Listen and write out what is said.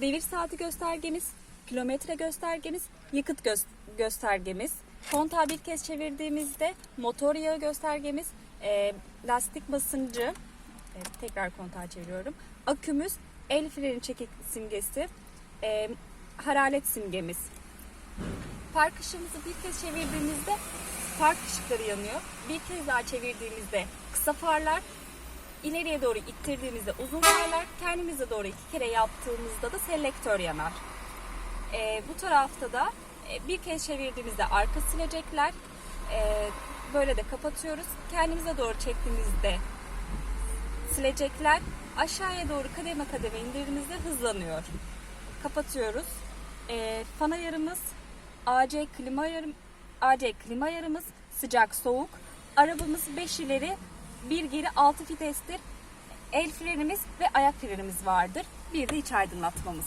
devir saati göstergemiz, kilometre göstergemiz, yakıt gö- göstergemiz. Kontağı bir kez çevirdiğimizde motor yağı göstergemiz, e, lastik basıncı, evet, tekrar kontağı çeviriyorum. Akümüz, el freni çekik simgesi, e, hararet simgemiz. Park ışığımızı bir kez çevirdiğimizde park ışıkları yanıyor. Bir kez daha çevirdiğimizde kısa farlar, ileriye doğru ittirdiğimizde uzun farlar, kendimize doğru iki kere yaptığımızda da selektör yanar. Ee, bu tarafta da e, bir kez çevirdiğimizde arka silecekler, e, böyle de kapatıyoruz. Kendimize doğru çektiğimizde silecekler aşağıya doğru kademe kademe indirdiğimizde hızlanıyor. Kapatıyoruz. E, fan ayarımız, AC klima ayarım, AC klima ayarımız, sıcak soğuk. Arabamız 5 ileri, bir geri 6 vitestir. El frenimiz ve ayak frenimiz vardır. Bir de iç aydınlatmamız.